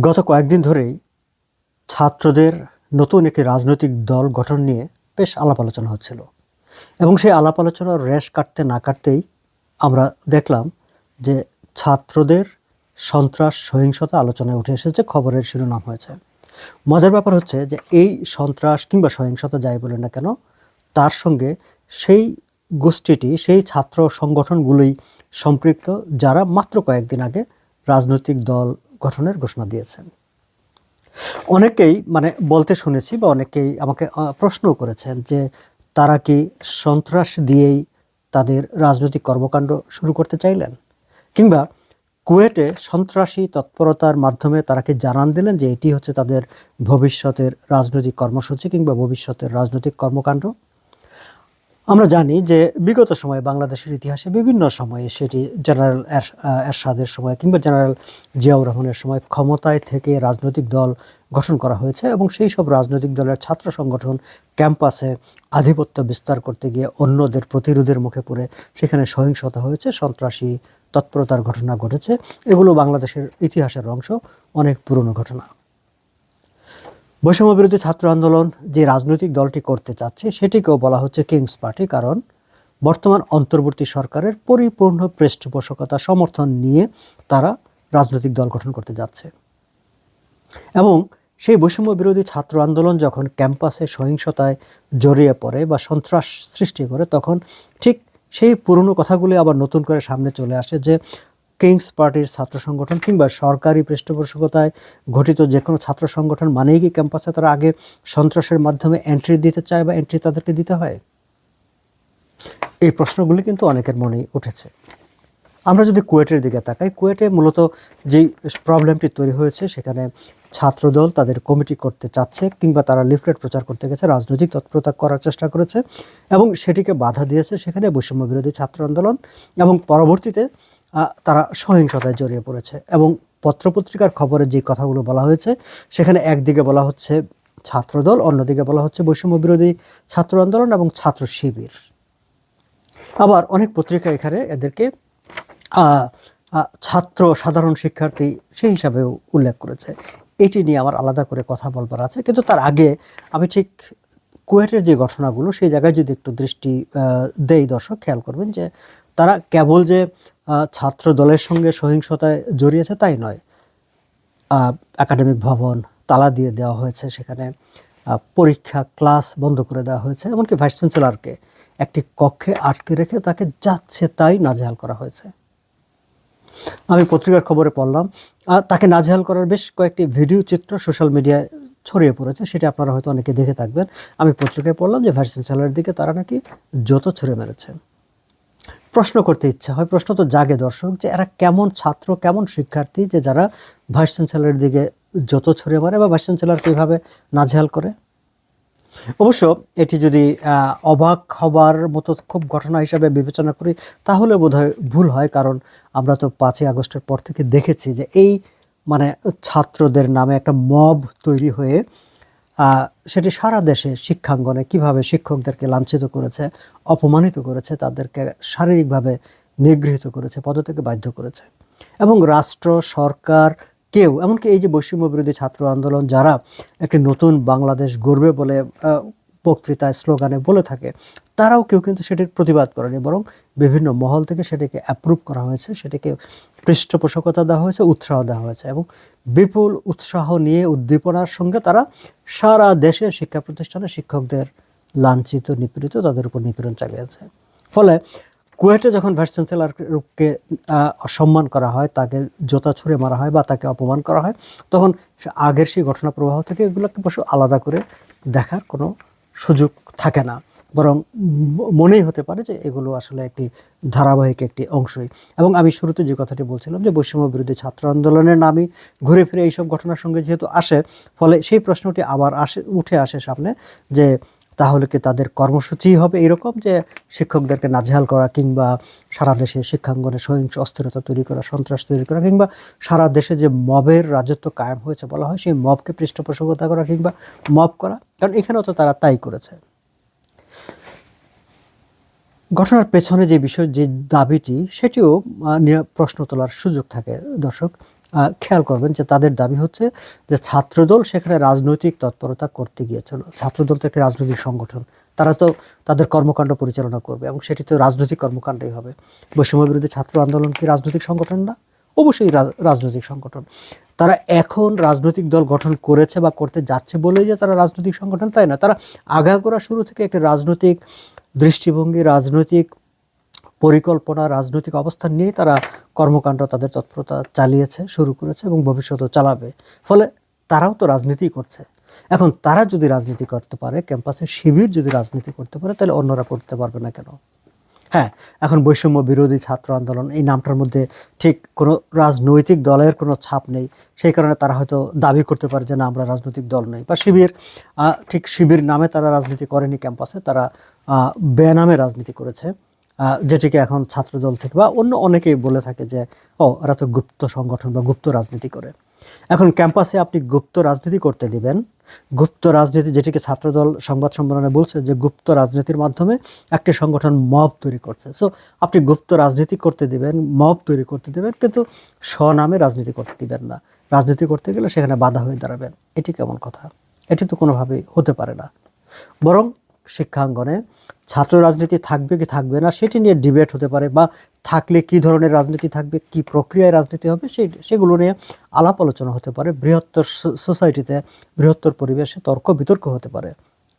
গত কয়েকদিন ধরেই ছাত্রদের নতুন একটি রাজনৈতিক দল গঠন নিয়ে বেশ আলাপ আলোচনা হচ্ছিল। এবং সেই আলাপ আলোচনার রেশ কাটতে না কাটতেই আমরা দেখলাম যে ছাত্রদের সন্ত্রাস, সহিংসতা আলোচনায় উঠে এসেছে, খবরের শিরোনাম হয়েছে। মজার ব্যাপার হচ্ছে যে এই সন্ত্রাস কিংবা সহিংসতা যাই বলে না কেন, তার সঙ্গে সেই গোষ্ঠীটি, সেই ছাত্র সংগঠনগুলোই সম্পৃক্ত, যারা মাত্র কয়েকদিন আগে রাজনৈতিক দল গঠনের ঘোষণা দিয়েছেন। অনেকেই মানে বলতে শুনেছি বা অনেকেই আমাকে আহ, প্রশ্নও করেছেন যে তারা কি সন্ত্রাস দিয়েই তাদের রাজনৈতিক কর্মকাণ্ড শুরু করতে চাইলেন? কিংবা কুয়েটে সন্ত্রাসী তৎপরতার মাধ্যমে তারা কি জানান দিলেন যে এটি হচ্ছে তাদের ভবিষ্যতের রাজনৈতিক কর্মসূচি কিংবা ভবিষ্যতের রাজনৈতিক কর্মকাণ্ড? আমরা জানি যে বিগত সময়ে বাংলাদেশের ইতিহাসে বিভিন্ন সময়ে সেটি জেনারেল এর- এরশাদের সময় কিংবা জেনারেল জিয়াউর রহমানের সময় ক্ষমতায় থেকে রাজনৈতিক দল গঠন করা হয়েছে এবং সেই সব রাজনৈতিক দলের ছাত্র সংগঠন ক্যাম্পাসে আধিপত্য বিস্তার করতে গিয়ে অন্যদের প্রতিরোধের মুখে পড়ে সেখানে সহিংসতা হয়েছে, সন্ত্রাসী তৎপরতার ঘটনা ঘটেছে। এগুলো বাংলাদেশের ইতিহাসের অংশ, অনেক পুরনো ঘটনা। বৈষম্য বিরোধী ছাত্র আন্দোলন যে রাজনৈতিক দলটি করতে চাচ্ছে, সেটিকেও বলা হচ্ছে কিংস পার্টি, কারণ বর্তমান অন্তর্বর্তী সরকারের পরিপূর্ণ পৃষ্ঠপোষকতা সমর্থন নিয়ে তারা রাজনৈতিক দল গঠন করতে যাচ্ছে। এবং সেই বৈষম্য বিরোধী ছাত্র আন্দোলন যখন ক্যাম্পাসে সহিংসতায় জড়িয়ে পড়ে বা সন্ত্রাস সৃষ্টি করে, তখন ঠিক সেই পুরনো কথাগুলি আবার নতুন করে সামনে চলে আসে যে কিংস পার্টির ছাত্র সংগঠন কিংবা সরকারি পৃষ্ঠপোষকতায় গঠিত যে কোনো ছাত্র সংগঠন মানেই কি ক্যাম্পাসে তারা আগে সন্ত্রাসের মাধ্যমে এন্ট্রি দিতে চায় বা এন্ট্রি তাদেরকে দিতে হয়? এই প্রশ্নগুলি কিন্তু অনেকের মনেই উঠেছে। আমরা যদি কুয়েটের দিকে তাকাই, কুয়েটে মূলত যেই প্রবলেমটি তৈরি হয়েছে, সেখানে ছাত্রদল তাদের কমিটি করতে চাচ্ছে কিংবা তারা লিফলেট প্রচার করতে গেছে, রাজনৈতিক তৎপরতা করার চেষ্টা করেছে এবং সেটিকে বাধা দিয়েছে সেখানে বৈষম্য বিরোধী ছাত্র আন্দোলন এবং পরবর্তীতে তারা সহিংসতায় জড়িয়ে পড়েছে এবং পত্রপত্রিকার খবরে যে কথাগুলো বলা হয়েছে, সেখানে একদিকে বলা হচ্ছে ছাত্রদল, অন্যদিকে বলা হচ্ছে বৈষম্য বিরোধী ছাত্র আন্দোলন এবং ছাত্র শিবির। আবার অনেক পত্রিকা এখানে এদেরকে ছাত্র সাধারণ শিক্ষার্থী সেই হিসাবেও উল্লেখ করেছে। এটি নিয়ে আমার আলাদা করে কথা বলবার আছে, কিন্তু তার আগে আমি ঠিক কুয়েটের যে ঘটনাগুলো, সেই জায়গায় যদি একটু দৃষ্টি দেই দর্শক, খেয়াল করবেন যে তারা কেবল যে ছাত্র দলের সঙ্গে সহিংসতায় জড়িয়েছে তাই নয়। একাডেমিক ভবন তালা দিয়ে দেওয়া হয়েছে সেখানে। পরীক্ষা ক্লাস বন্ধ করে দেওয়া হয়েছে, এমনকি ভাইস চ্যান্সেলরকে একটি কক্ষে আটকে রেখে তাকে যাচ্ছে তাই নাজেহাল করা হয়েছে। আমি পত্রিকার খবরে পড়লাম তাকে নাজেহাল করার বেশ কয়েকটি ভিডিও চিত্র সোশ্যাল মিডিয়ায় ছড়িয়ে পড়েছে, সেটা আপনারা হয়তো অনেকে দেখে থাকবেন। আমি পত্রিকায় পড়লাম যে ভাইস চ্যান্সেলরের দিকে তারা নাকি যত ছুঁড়ে মেরেছে। প্রশ্ন করতে ইচ্ছা হয়। প্রশ্ন তো জাগে দর্শক যে এরা কেমন ছাত্র, কেমন শিক্ষার্থী যে যারা ভাইস চ্যান্সেলরের দিকে যত ছুঁড়ে মারে বা ভাইস চ্যান্সেলর কীভাবে নাজেহাল করে? অবশ্য এটি যদি অবাক হবার মতো খুব ঘটনা হিসাবে বিবেচনা করি, তাহলে বোধহয় ভুল হয়। কারণ আমরা তো পাঁচই আগস্টের পর থেকে দেখেছি যে এই মানে ছাত্রদের নামে একটা মব তৈরি হয়ে সেটি সারা দেশে শিক্ষাঙ্গনে কীভাবে শিক্ষকদেরকে লাঞ্ছিত করেছে, অপমানিত করেছে, তাদেরকে শারীরিকভাবে নিগৃহীত করেছে, পদত্যাগে বাধ্য করেছে। এবং রাষ্ট্র, সরকার, কেউ, এমনকি এই যে বৈষম্য বিরোধী ছাত্র আন্দোলন যারা একটি নতুন বাংলাদেশ গড়বে বলে বক্তৃতায়, স্লোগানে বলে থাকে তারাও কেউ কিন্তু সেটির প্রতিবাদ করেনি, বরং বিভিন্ন মহল থেকে সেটিকে অ্যাপ্রুভ করা হয়েছে, সেটিকে পৃষ্ঠপোষকতা দেওয়া হয়েছে, উৎসাহ দেওয়া হয়েছে এবং বিপুল উৎসাহ নিয়ে উদ্দীপনার সঙ্গে তারা সারা দেশে শিক্ষা প্রতিষ্ঠানে শিক্ষকদের লাঞ্ছিত, নিপীড়িত, তাদের উপর নিপীড়ন চালিয়েছে। ফলে কুয়েটে যখন ভাইস চ্যান্সেলরকে অসম্মান করা হয়, তাকে জোতা ছুঁড়ে মারা হয় বা তাকে অপমান করা হয়, তখন আগের সেই ঘটনা প্রবাহ থেকে এগুলোকে বসে আলাদা করে দেখার কোনো সুযোগ থাকে না। বরং মনেই হতে পারে যে এগুলো আসলে একটি ধারাবাহিক একটি অংশই। এবং আমি শুরুতে যে কথাটি বলছিলাম যে বৈষম্য বিরোধী ছাত্র আন্দোলনের নামই ঘুরে ফিরে এইসব ঘটনার সঙ্গে যেহেতু আসে, ফলে সেই প্রশ্নটি আবার আসে, উঠে আসে সামনে যে তাহলে কি তাদের কর্মসূচি হবে এরকম যে শিক্ষকদেরকে নাজেহাল করা কিংবা সারা দেশে শিক্ষাঙ্গনে সহিংস অস্থিরতা তৈরি করা, সন্ত্রাস তৈরি করা কিংবা সারা দেশে যে মবের রাজত্ব কায়েম হয়েছে বলা হয়, সেই মবকে পৃষ্ঠপোষকতা করা কিংবা মব করা। কারণ এখানেও তো তারা তাই করেছে। ঘটনার পেছনে যে বিষয়, যে দাবিটি, সেটিও নিয়ে প্রশ্ন তোলার সুযোগ থাকে। দর্শক খেয়াল করবেন যে তাদের দাবি হচ্ছে যে ছাত্রদল সেখানে রাজনৈতিক তৎপরতা করতে গিয়েছিল। ছাত্রদল তো একটি রাজনৈতিক সংগঠন। তারা তো তাদের কর্মকাণ্ড পরিচালনা করবে এবং সেটি তো রাজনৈতিক কর্মকাণ্ডই হবে। বৈষম্য বিরোধী ছাত্র আন্দোলন কি রাজনৈতিক সংগঠন না? অবশ্যই রাজনৈতিক সংগঠন। তারা এখন রাজনৈতিক দল গঠন করেছে বা করতে যাচ্ছে বলেই যে তারা রাজনৈতিক সংগঠন, তাই না? তারা আগাগোড়া শুরু থেকে একটি রাজনৈতিক দৃষ্টিভঙ্গি, রাজনৈতিক পরিকল্পনা, রাজনৈতিক অবস্থান নিয়ে তারা কর্মকাণ্ড তাদের তৎপরতা চালিয়েছে, শুরু করেছে এবং ভবিষ্যতেও চালাবে। ফলে তারাও তো রাজনীতি করছে। এখন তারা যদি রাজনীতি করতে পারে ক্যাম্পাসে শিবির যদি রাজনীতি করতে পারে, তাহলে অন্যরা করতে পারবে না কেন? হ্যাঁ এখন বৈষম্য বিরোধী ছাত্র আন্দোলন, এই নামটার মধ্যে ঠিক কোনো রাজনৈতিক দলের কোনো ছাপ নেই। সেই কারণে তারা হয়তো দাবি করতে পারে যে না, আমরা রাজনৈতিক দল নই। বা শিবির ঠিক শিবির নামে তারা রাজনীতি করেনি ক্যাম্পাসে, তারা বেনামে রাজনীতি করেছে। যেটিকে এখন ছাত্রদল থেকে বা অন্য অনেকেই বলে থাকে যে, ও, এরা তো গুপ্ত সংগঠন বা গুপ্ত রাজনীতি করে। এখন ক্যাম্পাসে আপনি গুপ্ত রাজনীতি করতে দিবেন। গুপ্ত রাজনীতি যেটিকে ছাত্রদল সংবাদ সম্মেলনে বলছে যে গুপ্ত রাজনীতির মাধ্যমে একটি সংগঠন মব তৈরি করছে। সো আপনি গুপ্ত রাজনীতি করতে দিবেন, মব তৈরি করতে দিবেন, কিন্তু স্বনামে রাজনীতি করতে দিবেন না। রাজনীতি করতে গেলে সেখানে বাধা হয়ে দাঁড়াবেন। এটি কেমন কথা? এটি তো কোনোভাবেই হতে পারে না। বরং শিক্ষাঙ্গনে ছাত্র রাজনীতি থাকবে কি থাকবে না, সেটি নিয়ে ডিবেট হতে পারে বা থাকলে কি ধরনের রাজনীতি থাকবে, কি প্রক্রিয়ায় রাজনীতি হবে, সেই, সেগুলো নিয়ে আলাপ আলোচনা হতে পারে, বৃহত্তর সোসাইটিতে বৃহত্তর পরিবেশে তর্ক বিতর্ক হতে পারে।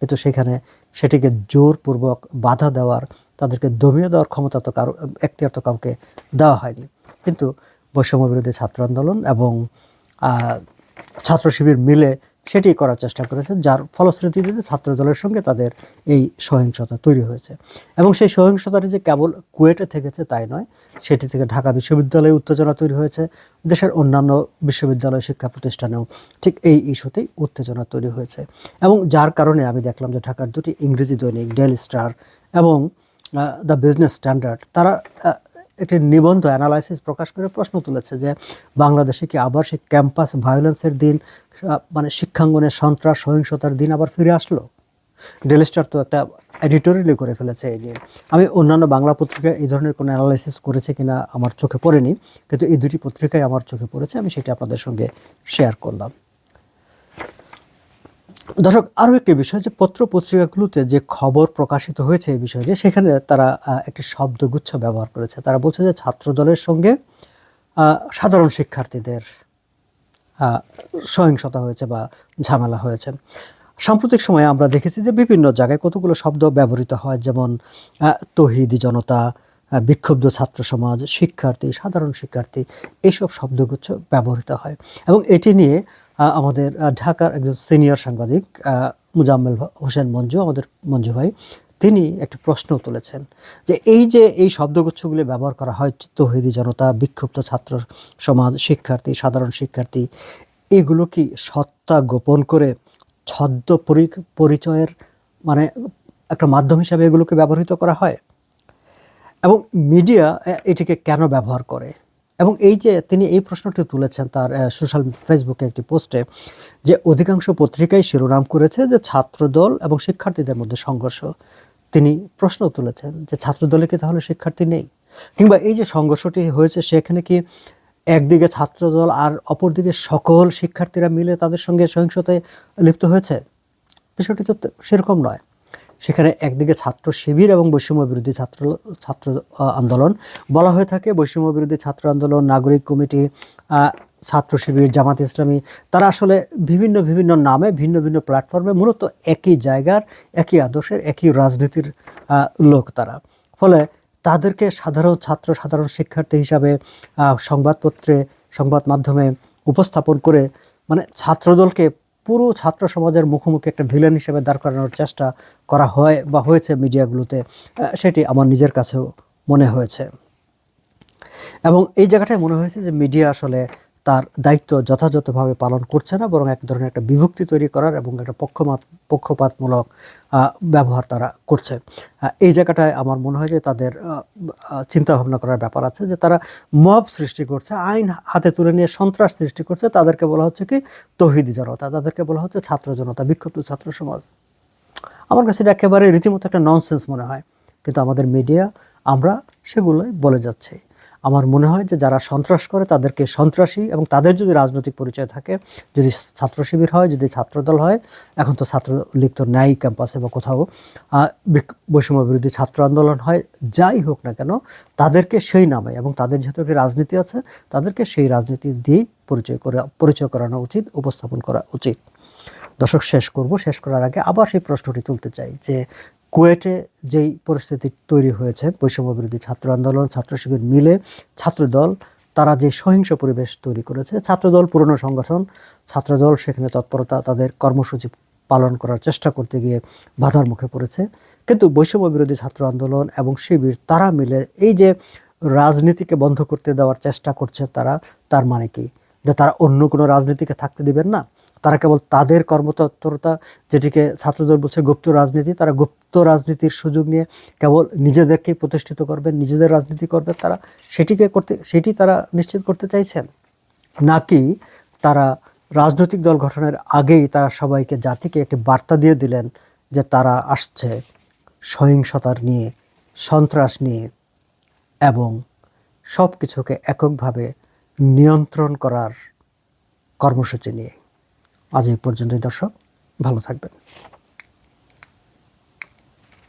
কিন্তু সেখানে সেটিকে জোরপূর্বক বাধা দেওয়ার, তাদেরকে দমিয়ে দেওয়ার ক্ষমতা তো কারও, এখতিয়ার তো কাউকে দেওয়া হয়নি। কিন্তু বৈষম্য বিরোধী ছাত্র আন্দোলন এবং ছাত্র শিবির মিলে সেটি করার চেষ্টা করেছে, যার ফলশ্রুতিতে ছাত্র দলের সঙ্গে তাদের এই সহিংসতা তৈরি হয়েছে। এবং সেই সহিংসতাটি যে কেবল কুয়েটে থেকেছে তাই নয়, সেটি থেকে ঢাকা বিশ্ববিদ্যালয়ে উত্তেজনা তৈরি হয়েছে। দেশের অন্যান্য বিশ্ববিদ্যালয় শিক্ষা প্রতিষ্ঠানেও ঠিক এই ইস্যুতেই উত্তেজনা তৈরি হয়েছে। এবং যার কারণে আমি দেখলাম যে ঢাকার দুটি ইংরেজি দৈনিক ডেল স্টার এবং দ্য বিজনেস স্ট্যান্ডার্ড, তারা একটি নিবন্ধ অ্যানালাইসিস প্রকাশ করে প্রশ্ন তুলেছে যে বাংলাদেশে কি আবার সেই ক্যাম্পাস ভায়োলেন্সের দিন মানে শিক্ষাঙ্গনে সন্ত্রাস, সহিংসতার দিন আবার ফিরে আসলো? ডেলিস্টার তো একটা এডিটোরিয়ালি করে ফেলেছে এই নিয়ে। আমি অন্যান্য বাংলা পত্রিকায় এই ধরনের কোনো অ্যানালাইসিস করেছে কিনা আমার চোখে পড়েনি, কিন্তু এই দুটি পত্রিকায় আমার চোখে পড়েছে, আমি সেটা আপনাদের সঙ্গে শেয়ার করলাম। দর্শক আরও একটি বিষয় যে পত্র পত্রিকাগুলোতে যে খবর প্রকাশিত হয়েছে এই বিষয়ে নিয়ে, সেখানে তারা একটি শব্দগুচ্ছ ব্যবহার করেছে। তারা বলছে যে ছাত্র দলের সঙ্গে সাধারণ শিক্ষার্থীদের সহিংসতা হয়েছে বা ঝামেলা হয়েছে। সাম্প্রতিক সময়ে আমরা দেখেছি যে বিভিন্ন জায়গায় কতগুলো শব্দ ব্যবহৃত হয় যেমন তহিদি জনতা বিক্ষুব্ধ ছাত্র সমাজ শিক্ষার্থী সাধারণ শিক্ষার্থী এইসব শব্দগুচ্ছ ব্যবহৃত হয়। এবং এটি নিয়ে আমাদের ঢাকার একজন সিনিয়র সাংবাদিক মুজাম্মেল হোসেন মঞ্জু, আমাদের মঞ্জু ভাই, তিনি একটি প্রশ্ন তুলেছেন যে এই যে এই শব্দগুচ্ছগুলি ব্যবহার করা হয় তহিদি জনতা, বিক্ষুব্ধ ছাত্র সমাজ, শিক্ষার্থী, সাধারণ শিক্ষার্থী, এগুলো কি সত্তা গোপন করে ছদ্ম পরি- পরিচয়ের মানে একটা মাধ্যম হিসাবে এগুলোকে ব্যবহৃত করা হয়? এবং মিডিয়া এটিকে কেন ব্যবহার করে? এবং এই যে তিনি এই প্রশ্নটি তুলেছেন তার সোশ্যাল ফেসবুকে একটি পোস্টে, যে অধিকাংশ পত্রিকায় শিরোনাম করেছে যে ছাত্রদল এবং শিক্ষার্থীদের মধ্যে সংঘর্ষ। তিনি প্রশ্ন তুলেছেন যে ছাত্রদলে কি তাহলে শিক্ষার্থী নেই? কিংবা এই যে সংঘর্ষটি হয়েছে, সেখানে কি একদিকে ছাত্রদল আর অপরদিকে সকল শিক্ষার্থীরা মিলে তাদের সঙ্গে সহিংসতায় লিপ্ত হয়েছে? বিষয়টি তো সেরকম নয়। সেখানে একদিকে ছাত্র শিবির এবং বৈষম্য বিরোধী ছাত্র ছাত্র আন্দোলন। বলা হয়ে থাকে বৈষম্য বিরোধী ছাত্র আন্দোলন, নাগরিক কমিটি ছাত্র শিবির, জামাত ইসলামী, তারা আসলে বিভিন্ন বিভিন্ন নামে, ভিন্ন ভিন্ন প্ল্যাটফর্মে মূলত একই জায়গার, একই আদর্শের, একই রাজনীতির লোক তারা। ফলে তাদেরকে সাধারণ ছাত্র, সাধারণ শিক্ষার্থী হিসাবে সংবাদপত্রে, সংবাদ মাধ্যমে উপস্থাপন করে মানে ছাত্রদলকে পুরো ছাত্র সমাজের মুখোমুখি একটা ভিলেন হিসেবে দাঁড় করানোর চেষ্টা করা হয় বা হয়েছে মিডিয়াগুলোতে সেটি আমার নিজের কাছেও মনে হয়েছে। এবং এই জায়গাটায় মনে হয়েছে যে মিডিয়া আসলে তার দায়িত্ব যথাযথভাবে পালন করছে না, বরং এক ধরনের একটা বিভক্তি তৈরি করার এবং একটা পক্ষপাত পক্ষপাতমূলক ব্যবহার তারা করছে। এই জায়গাটায় আমার মনে হয় যে তাদের চিন্তা ভাবনা করার ব্যাপার আছে যে তারা মব সৃষ্টি করছে, আইন হাতে তুলে নিয়ে সন্ত্রাস সৃষ্টি করছে, তাদেরকে বলা হচ্ছে কি তহিদি জনতা, তাদেরকে বলা হচ্ছে ছাত্র জনতা, বিক্ষুব্ধ ছাত্র সমাজ। আমার কাছে এটা একেবারে রীতিমতো একটা ননসেন্স মনে হয়। কিন্তু আমাদের মিডিয়া আমরা সেগুলোই বলে যাচ্ছি। আমার মনে হয় যে যারা সন্ত্রাস করে তাদেরকে সন্ত্রাসী এবং তাদের যদি রাজনৈতিক পরিচয় থাকে, যদি ছাত্র শিবির হয়, যদি ছাত্রদল হয়, এখন তো ছাত্রলীগ তো ন্যায় ক্যাম্পাসে বা কোথাও বৈষম্য বিরোধী ছাত্র আন্দোলন হয়, যাই হোক না কেন, তাদেরকে সেই নামে এবং তাদের যেহেতু একটি রাজনীতি আছে, তাদেরকে সেই রাজনীতি দিয়েই পরিচয় করে, পরিচয় করানো উচিত, উপস্থাপন করা উচিত। দর্শক, শেষ করব। শেষ করার আগে আবার সেই প্রশ্নটি তুলতে চাই যে কুয়েটে যেই পরিস্থিতি তৈরি হয়েছে বৈষম্য বিরোধী ছাত্র আন্দোলন, ছাত্র শিবির মিলে ছাত্রদল, তারা যে সহিংস পরিবেশ তৈরি করেছে, ছাত্রদল পুরনো সংগঠন, ছাত্রদল সেখানে তৎপরতা, তাদের কর্মসূচি পালন করার চেষ্টা করতে গিয়ে বাধার মুখে পড়েছে। কিন্তু বৈষম্য বিরোধী ছাত্র আন্দোলন এবং শিবির, তারা মিলে এই যে রাজনীতিকে বন্ধ করতে দেওয়ার চেষ্টা করছে তারা, তার মানে কি? যে তারা অন্য কোনো রাজনীতিকে থাকতে দিবেন না? তারা কেবল তাদের কর্মতৎপরতা যেটিকে ছাত্রদল বলছে গুপ্ত রাজনীতি, তারা গুপ্ত রাজনীতির সুযোগ নিয়ে কেবল নিজেদেরকেই প্রতিষ্ঠিত করবেন, নিজেদের রাজনীতি করবেন, তারা সেটিকে করতে, সেটি তারা নিশ্চিত করতে চাইছেন। নাকি তারা রাজনৈতিক দল গঠনের আগেই তারা সবাইকে জাতিকে একটি বার্তা দিয়ে দিলেন যে তারা আসছে সহিংসতার নিয়ে, সন্ত্রাস নিয়ে এবং সব কিছুকে এককভাবে নিয়ন্ত্রণ করার কর্মসূচি নিয়ে। আজ এই পর্যন্তই দর্শক। ভালো থাকবেন।